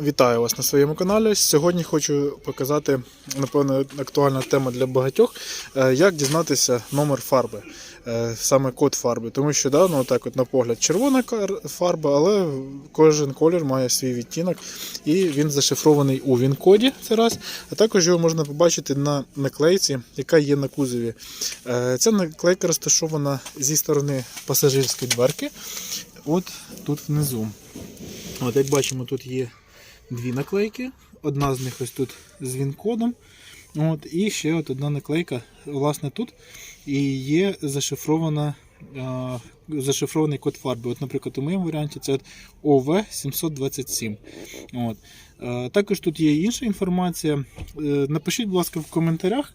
Вітаю вас на своєму каналі. Сьогодні хочу показати, напевно, актуальна тема для багатьох, е, як дізнатися номер фарби, е, саме код фарби. Тому що да, ну, так от на погляд червона фарба, але кожен колір має свій відтінок і він зашифрований у він-коді. Це раз. А також його можна побачити на наклейці, яка є на кузові. Е, Ця наклейка розташована зі сторони пасажирської дверки. От тут внизу. От, як бачимо, тут є дві наклейки. Одна з них ось тут з він-кодом. І ще от одна наклейка, власне, тут. І є зашифрована, зашифрований код фарби. От, наприклад, у моєму варіанті це ОВ727. От. Е, Також тут є інша інформація. Е, Напишіть, будь ласка, в коментарях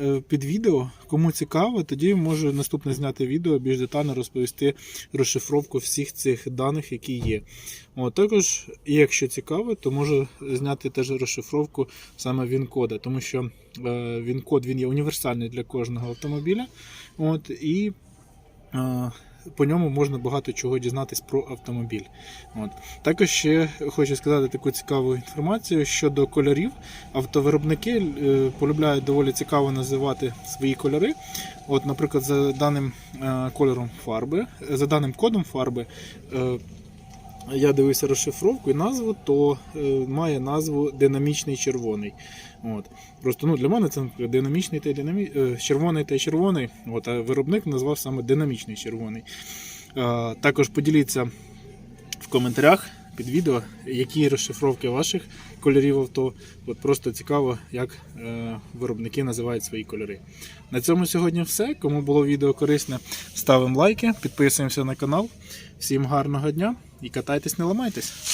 е, під відео, кому цікаво, тоді можу наступне зняти відео, більш детально розповісти розшифровку всіх цих даних, які є. От, також, якщо цікаво, то можу зняти теж розшифровку саме він-кода, тому що е, він-код він є універсальний для кожного автомобіля. От, і е, по ньому можна багато чого дізнатись про автомобіль. От. Також ще хочу сказати таку цікаву інформацію щодо кольорів. Автовиробники е, полюбляють доволі цікаво називати свої кольори. От, наприклад, за даним е, кольором фарби, за даним кодом фарби. Я дивився розшифровку і назву, то е, має назву динамічний червоний. От. Просто ну, для мене це динамічний та динамі... е, червоний та червоний. От, а виробник назвав саме динамічний червоний. Також поділіться в коментарях під відео, які розшифровки ваших кольорів авто. От просто цікаво, як е, виробники називають свої кольори. На цьому сьогодні все. Кому було відео корисне, ставимо лайки, підписуємося на канал. Всім гарного дня і катайтесь, не ламайтесь!